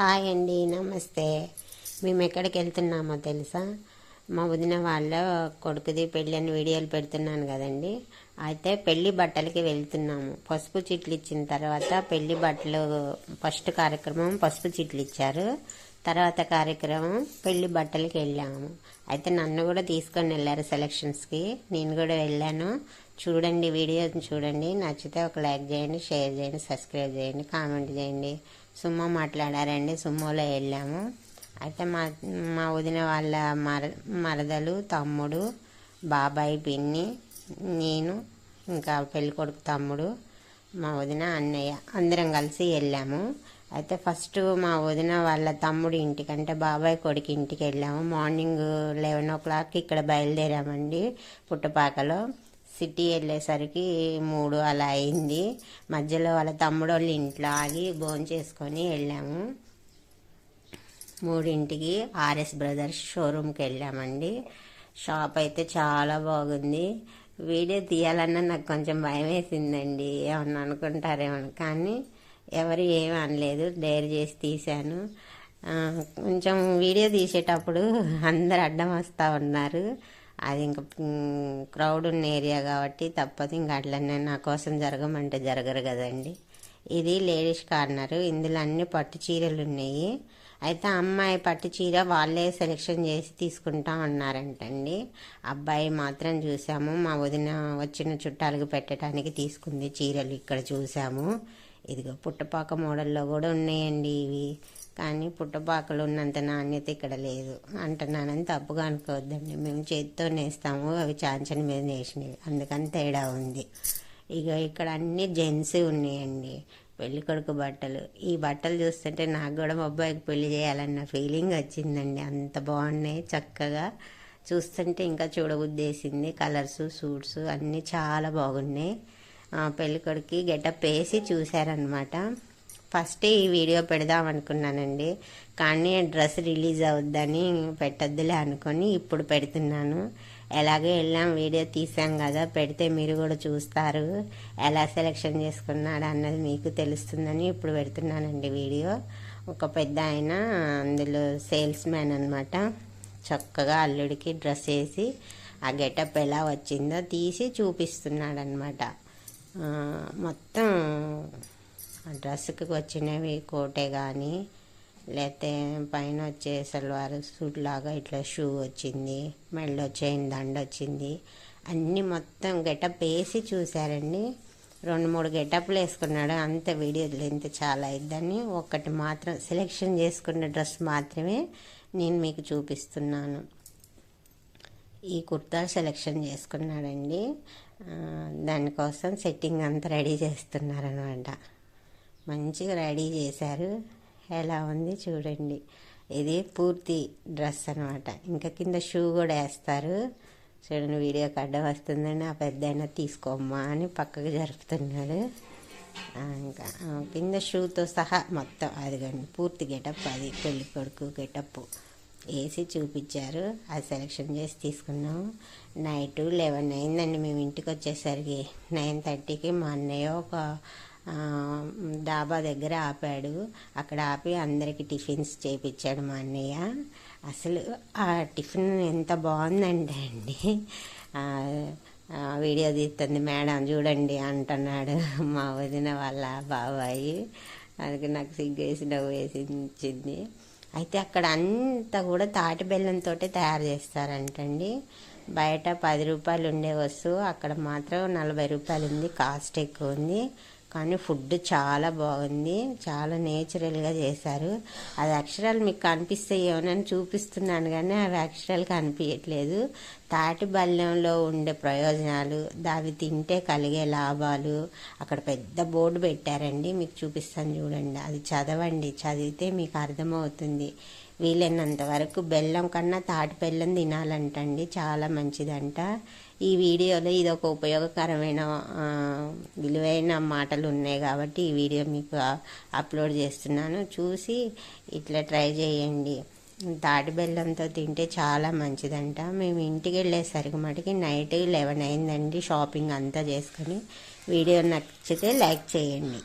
Hi అండి నమస్తే. మేము ఎక్కడికి వెళ్తున్నామో తెలుసా? మా వదిన వాళ్ళ కొడుకుది పెళ్ళి అని వీడియోలు పెడుతున్నాను కదండి. అయితే పెళ్ళి బట్టలకి వెళ్తున్నాము. పసుపు చిట్లు ఇచ్చిన తర్వాత పెళ్ళి బట్టలు ఫస్ట్ కార్యక్రమం పసుపు చిట్లు ఇచ్చారు. తర్వాత కార్యక్రమం పెళ్ళి బట్టలకి వెళ్ళాము. అయితే నన్ను కూడా తీసుకొని వెళ్ళారు సెలక్షన్స్కి నేను కూడా వెళ్ళాను. చూడండి వీడియో చూడండి. నచ్చితే ఒక లైక్ చేయండి షేర్ చేయండి సబ్స్క్రైబ్ చేయండి కామెంట్ చేయండి. సుమ్మో మాట్లాడారండి సుమ్మోలో వెళ్ళాము. అయితే మా మా వదిన వాళ్ళ మర మరదలు తమ్ముడు బాబాయ్ పిన్ని నేను ఇంకా పెళ్ళికొడుకు తమ్ముడు మా వదిన అన్నయ్య అందరం కలిసి వెళ్ళాము. అయితే ఫస్ట్ మా వదిన వాళ్ళ తమ్ముడు ఇంటికంటే బాబాయ్ కొడుకు ఇంటికి వెళ్ళాము. మార్నింగ్ లెవెన్ ఓ క్లాక్కి ఇక్కడ బయలుదేరామండి పుట్టపాకలో. సిటీ వెళ్ళేసరికి మూడు అలా అయింది. మధ్యలో వాళ్ళ తమ్ముడు వాళ్ళ ఇంట్లో ఆగి భోజనం చేసుకొని వెళ్ళాము. మూడింటికి ఆర్ఎస్ బ్రదర్స్ షోరూమ్కి వెళ్ళామండి. షాప్ అయితే చాలా బాగుంది. వీడియో తీయాలన్నా నాకు కొంచెం భయం వేసిందండి. ఏమన్నా అనుకుంటారేమో కానీ ఎవరు ఏమీ అనలేదు. డైర్ చేసి తీశాను. కొంచెం వీడియో తీసేటప్పుడు అందరు అడ్డం వస్తూ ఉన్నారు. అది ఇంకా క్రౌడ్ ఉన్న ఏరియా కాబట్టి తప్పదు. ఇంకా అట్లనే నా కోసం జరగమంటే జరగరు కదండి. ఇది లేడీస్ కార్నర్ ఇందులో అన్ని పట్టు చీరలు ఉన్నాయి. అయితే అమ్మాయి పట్టు చీర వాళ్ళే సెలెక్షన్ చేసి తీసుకుంటా ఉన్నారంటండి. అబ్బాయి మాత్రం చూసాము. మా వదిన వచ్చిన చుట్టాలకు పెట్టడానికి తీసుకుంది చీరలు ఇక్కడ చూసాము. ఇదిగో పుట్టపాక మోడల్లో కూడా ఉన్నాయండి ఇవి. కానీ పుట్టపాకలు ఉన్నంత నాణ్యత ఇక్కడ లేదు. అంటున్నానని తప్పుగా అనుకోవద్దండి. మేము చేతితో నేస్తాము అవి చాంచని మీద నేసినవి. అందుకని తేడా ఉంది. ఇక ఇక్కడ అన్ని జెంట్స్ ఉన్నాయండి. పెళ్ళి కొడుకు బట్టలు. ఈ బట్టలు చూస్తుంటే నాకు కూడా మా అబ్బాయికి పెళ్ళి చేయాలన్న ఫీలింగ్ వచ్చిందండి. అంత బాగున్నాయి చక్కగా. చూస్తుంటే ఇంకా చూడబుద్దేసింది కలర్స్ సూట్స్ అన్నీ చాలా బాగున్నాయి. పెళ్ళికొడుకి గెటప్ వేసి చూశారనమాట ఫస్ట్ ఈ వీడియో పెడదాం అనుకున్నానండి. కానీ డ్రెస్ రిలీజ్ అవుద్దని పెట్టద్దులే అనుకొని ఇప్పుడు పెడుతున్నాను. ఎలాగే వెళ్ళాం వీడియో తీసాం కదా పెడితే మీరు కూడా చూస్తారు. ఎలా సెలెక్షన్ చేసుకున్నాడు అన్నది మీకు తెలుస్తుందని ఇప్పుడు పెడుతున్నానండి వీడియో. ఒక పెద్ద ఆయన అందులో సేల్స్ మ్యాన్ అనమాట చక్కగా అల్లుడికి డ్రెస్ వేసి ఆ గెటప్ ఎలా వచ్చిందో తీసి చూపిస్తున్నాడనమాట మొత్తం డ్రెస్కి వచ్చినవి కోటే కానీ లేకపోతే పైన వచ్చే సల్వార్ సూట్ లాగా ఇట్లా షూ వచ్చింది మెడలో చైన్ దండ వచ్చింది అన్నీ మొత్తం గెటప్ వేసి చూశారండి. రెండు మూడు గెటప్లు వేసుకున్నాడు. అంత వీడియో లెంత్ చాలా ఇద్దని ఒక్కటి మాత్రం సెలెక్షన్ చేసుకున్న డ్రెస్ మాత్రమే నేను మీకు చూపిస్తున్నాను. ఈ కుర్తా సెలెక్షన్ చేసుకున్నాడండి. దానికోసం సెట్టింగ్ అంతా రెడీ చేస్తున్నారనమాట. మంచిగా రెడీ చేశారు. ఎలా ఉంది చూడండి. ఇది పూర్తి డ్రెస్ అనమాట. ఇంకా కింద షూ కూడా వేస్తారు. చూడండి వీడియోకి అడ్డం వస్తుందని ఆ పెద్ద తీసుకోమ్మా అని పక్కకు జరుపుతున్నాడు. ఇంకా కింద షూతో సహా మొత్తం అది కానీ పూర్తి గెటప్ అది పెళ్ళి కొడుకు గెటప్. వేసి చూపించారు. అది సెలెక్షన్ చేసి తీసుకున్నాం. నైట్ లెవెన్ అయిందండి. మేము ఇంటికి వచ్చేసరికి నైన్ థర్టీకి మా అన్నయ్య ఒక డాబా దగ్గర ఆపాడు. అక్కడ ఆపి అందరికి టిఫిన్స్ చేపించాడు మా అన్నయ్య. అసలు ఆ టిఫిన్ ఎంత బాగుందంటే అండి. వీడియో తీస్తుంది. మేడం చూడండి అంటున్నాడు మా వదిన వాళ్ళ బాబాయి. అందుకే నాకు సిగ్గేసి నవ్వు వేసించింది అయితే అక్కడ అంతా కూడా తాటి బెల్లంతో తయారు చేస్తారంటండి. బయట పది రూపాయలు ఉండే వస్తువు అక్కడ మాత్రం నలభై రూపాయలు ఉంది కాస్ట్ ఎక్కువ ఉంది కానీ ఫుడ్ చాలా బాగుంది. చాలా నేచురల్గా చేశారు. అది అక్షరాలు మీకు కనిపిస్తాయేమోనని చూపిస్తున్నాను కానీ అవి అక్షరాలు కనిపించట్లేదు తాటి బల్యంలో ఉండే ప్రయోజనాలు అవి తింటే కలిగే లాభాలు. అక్కడ పెద్ద బోర్డు పెట్టారండి. మీకు చూపిస్తాను చూడండి. అది చదవండి. చదివితే మీకు అర్థమవుతుంది. వీలైనంత వరకు బెల్లం కన్నా తాటి బెల్లం తినాలంటండి. చాలా మంచిదంట. ఈ వీడియోలో ఇది ఒక ఉపయోగకరమైన విలువైన మాటలు ఉన్నాయి కాబట్టి ఈ వీడియో మీకు అప్లోడ్ చేస్తున్నాను. చూసి ఇట్లా ట్రై చేయండి. తాటి బెల్లంతో తింటే చాలా మంచిదంట. మేము ఇంటికి వెళ్ళేసరికి మటుకి నైట్ లెవెన్ అయిందండి షాపింగ్ అంతా చేసుకొని. వీడియో నచ్చితే లైక్ చేయండి.